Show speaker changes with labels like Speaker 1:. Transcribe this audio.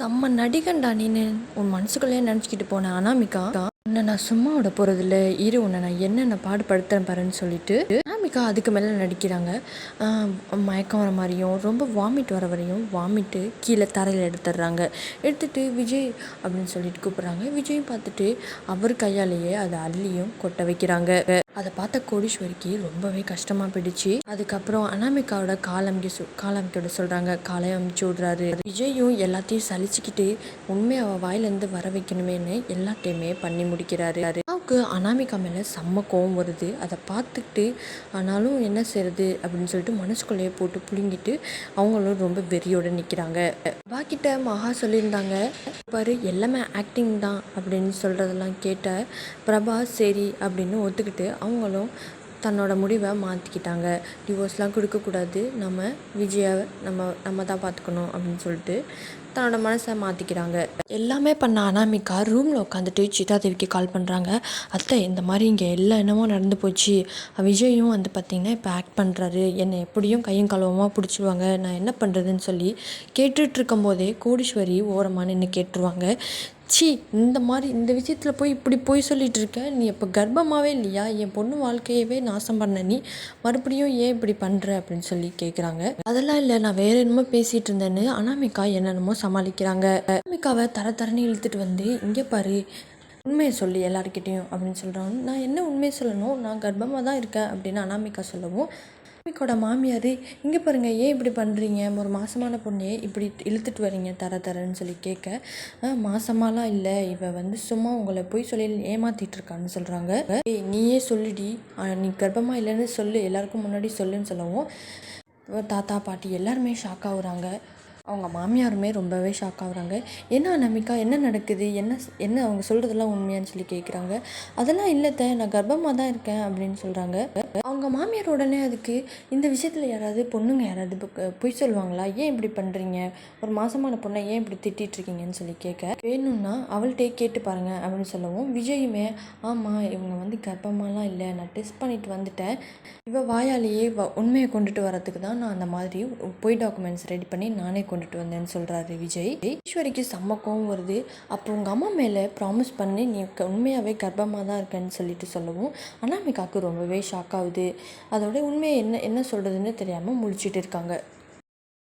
Speaker 1: செம்ம நடிகன்டா நீனு. உன் மனசுக்குள்ளேயே நினச்சிக்கிட்டு போனேன் அனாமிகா. உன்னை நான் சும்மா விட போகிறதில்ல இரு உன்னை நான் என்னென்ன பாடுபடுத்துறேன் பாருன்னு சொல்லிட்டு. அனாமிகா அதுக்கு மேலே நடிக்கிறாங்க. மயக்கம் வர மாதிரியும் ரொம்ப வாமிட் வர வரையும் வாமிட்டு கீழே தரையில் எடுத்துடுறாங்க. எடுத்துட்டு விஜய் அப்படின்னு சொல்லிட்டு கூப்பிட்றாங்க. விஜயும் பார்த்துட்டு அவர் கையாலேயே அதை அள்ளியும் கொட்ட வைக்கிறாங்க. அதை பார்த்த கோடீஸ்வரிக்கு ரொம்பவே கஷ்டமாக போயிடுச்சு. அதுக்கப்புறம் அனாமிகாவோட காலமிக்க சொ காலமிக்கோட சொல்கிறாங்க காலை அமுச்சு விட்றாரு. விஜயும் எல்லாத்தையும் சலிச்சுக்கிட்டு உண்மையை அவள் வாயிலேருந்து வர வைக்கணுமேனு எல்லாத்தையுமே பண்ணி முடிக்கிறாரு. அப்பாவுக்கு அனாமிகா மேலே செம்ம கோவம் வருது. அதை பார்த்துக்கிட்டு ஆனாலும் என்ன செய்யறது அப்படின்னு சொல்லிட்டு மனசுக்குள்ளேயே போட்டு புழுங்கிட்டு அவங்களும் ரொம்ப வெறியோடு நிற்கிறாங்க பாக்கிட்ட மகா சொல்லியிருந்தாங்க பாரு எல்லாமே ஆக்டிங் தான் அப்படின்னு சொல்கிறதெல்லாம் கேட்ட பிரபா சரி அப்படின்னு ஒத்துக்கிட்டு அவங்களும் தன்னோட முடிவை மாற்றிக்கிட்டாங்க டிவோர்ஸ்லாம் கொடுக்கக்கூடாது. நம்ம விஜயை நம்ம நம்ம தான் பார்த்துக்கணும் அப்படின்னு சொல்லிட்டு தன்னோட மனசை மாற்றிக்கிறாங்க எல்லாமே பண்ண அனாமிகா ரூமில் உட்காந்துட்டு சிதாதேவிக்கு கால் பண்ணுறாங்க அத்தை இந்த மாதிரி இங்கே எல்லா என்னமோ நடந்து போச்சு. விஜயும் வந்து பார்த்திங்கன்னா இப்போ ஆக்ட் பண்ணுறாரு என்னை எப்படியும் கையும் கலவமாக பிடிச்சிடுவாங்க நான் என்ன பண்ணுறதுன்னு சொல்லி கேட்டுட்ருக்கும் போதே கோடீஸ்வரி ஓரமாக நின்று கேட்டுருவாங்க. சி இந்த மாதிரி இந்த விஷயத்தில் போய் இப்படி போய் சொல்லிகிட்டு இருக்க நீ இப்போ கர்ப்பமாகவே இல்லையா? என் பொண்ணு வாழ்க்கையவே நாசம் பண்ண. நீ மறுபடியும் ஏன் இப்படி பண்ணுற அப்படின்னு சொல்லி கேட்குறாங்க அதெல்லாம் இல்லை நான் வேற என்னமோ பேசிகிட்டு இருந்தேன்னு அனாமிகா என்னென்னமோ சமாளிக்கிறாங்க. அனாமிகாவை தர தரன்னு இழுத்துட்டு வந்து இங்கே பாரு உண்மையை சொல்லு எல்லாருக்கிட்டேயும் அப்படின்னு சொல்கிறாங்க நான் என்ன உண்மையை சொல்லணும் நான் கர்ப்பமாக தான் இருக்கேன் அப்படின்னு அனாமிகா சொல்லவும். அனாமிகாவோட மாமியார் இங்கே பாருங்கள் ஏன் இப்படி பண்ணுறீங்க ஒரு மாதமான பொண்ணையே இப்படி இழுத்துட்டு வரீங்க தர தரன்னு சொல்லி கேட்க மாசமாலாம் இல்லை இவ வந்து சும்மா உங்களை போய் சொல்லி ஏமாத்திட்டு இருக்கான்னு சொல்கிறாங்க ஏய் நீயே சொல்லுடி நீ கர்ப்பமாக இல்லைன்னு சொல்லு எல்லாருக்கும் முன்னாடி சொல்லுன்னு சொல்லவும். தாத்தா பாட்டி எல்லாருமே ஷாக் ஆகுறாங்க. அவங்க மாமியாருமே ரொம்பவே ஷாக் ஆகுறாங்க. என்ன நமிகா என்ன நடக்குது? என்ன என்ன அவங்க சொல்கிறதெல்லாம் உண்மையான்னு சொல்லி கேட்குறாங்க அதெல்லாம் இல்லைத்த நான் கர்ப்பமாக தான் இருக்கேன் அப்படின்னு சொல்கிறாங்க அவங்க மாமியார் உடனே அதுக்கு இந்த விஷயத்தில் யாராவது பொண்ணுங்க யாராவது பொய் சொல்லுவாங்களா? ஏன் இப்படி பண்ணுறீங்க ஒரு மாசமான பொண்ணை ஏன் இப்படி திட்டிட்டு இருக்கீங்கன்னு சொல்லி கேட்க வேணும்னா அவள்கிட்டே கேட்டு பாருங்க அப்படின்னு சொல்லவும் விஜயுமே ஆமாம் இவங்க வந்து கர்ப்பமாலாம் இல்லை நான் டெஸ்ட் பண்ணிட்டு வந்துட்டேன். இவ வாயாலேயே வ- உண்மையை கொண்டுட்டு வரத்துக்கு தான் நான் அந்த மாதிரி பொய் டாக்குமெண்ட்ஸ் ரெடி பண்ணி நானே கொண்டுட்டு வந்தேன்னு சொல்கிறாரு விஜய். ஈஸ்வரிக்கு சமக்கம் வருது. அப்போ உங்கள் அம்மா மேலே ப்ராமிஸ் பண்ணி நீ க- உண்மையாகவே கர்ப்பமாக தான் இருக்கேன்னு சொல்லிட்டு சொல்லவும் அனாமிகாவுக்கு ரொம்பவே ஷாக்காக ஆகுது. அதோட உண்மையை என்ன என்ன சொல்கிறதுன்னு தெரியாமல் முழிச்சிட்டு இருக்காங்க.